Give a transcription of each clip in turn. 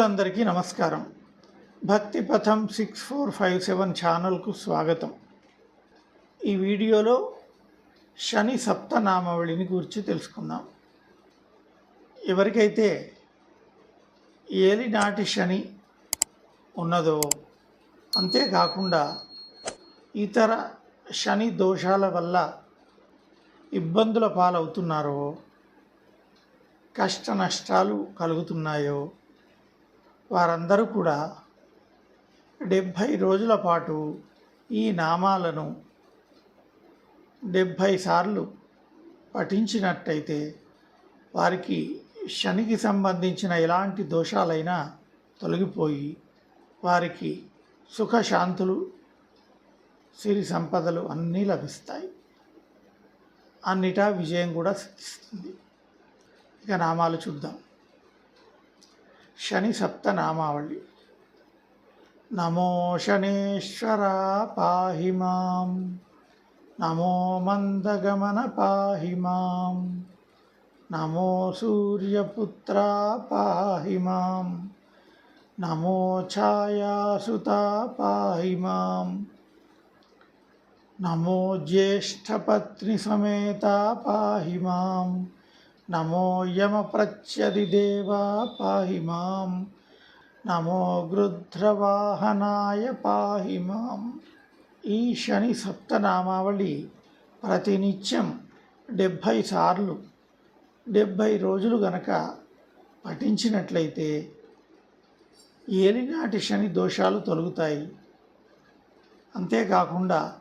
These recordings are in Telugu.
మిత్రులందరికీ నమస్కారం. భక్తి పథం సిక్స్ ఫోర్ ఫైవ్ సెవెన్ ఛానల్కు స్వాగతం. ఈ వీడియోలో శని సప్తనామావళిని గురించి తెలుసుకుందాం. ఎవరికైతే ఏలినాటి శని ఉన్నదో అంతేకాకుండా ఇతర శని దోషాల వల్ల ఇబ్బందుల పాలవుతున్నారో కష్ట నష్టాలు కలుగుతున్నాయో వారందరూ కూడా డెబ్భై రోజుల పాటు ఈ నామాలను డెబ్భై సార్లు పఠించినట్టయితే వారికి శనికి సంబంధించిన ఎలాంటి దోషాలైనా తొలగిపోయి వారికి సుఖశాంతులు సిరి సంపదలు అన్నీ లభిస్తాయి. అన్నిటా విజయం కూడా సిద్ధిస్తుంది. ఇక నామాలు చూద్దాం. శని సప్తనామావళి. నమో శనేశ్వర పాహి మాం. నమో మందగమన పాహి మాం. నమో సూర్యపుత్ర పాహి మాం. నమో ఛాయాసుత పాహి మాం. నమో జ్యేష్ఠపత్ని సమేత పాహి మాం. నమో యమ యమప్రత్యదిదేవా పాహి మాం. నమో గృధ్రవాహనాయ పాహి మాం. ఈ శని సప్తనామావళి ప్రతినిత్యం డెబ్భై సార్లు డెబ్భై రోజులు గనక పఠించినట్లయితే ఏలినాటి శని దోషాలు తొలగుతాయి. అంతేకాకుండా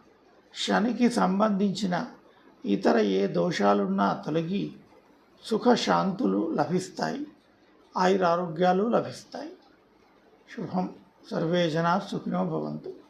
శనికి సంబంధించిన ఇతర ఏ దోషాలున్నా తొలగి సుఖశాంతులు లభిస్తాయి. ఆయురారోగ్యాలు లభిస్తాయి. శుభం. సర్వే జనా సుఖినో భవంతు.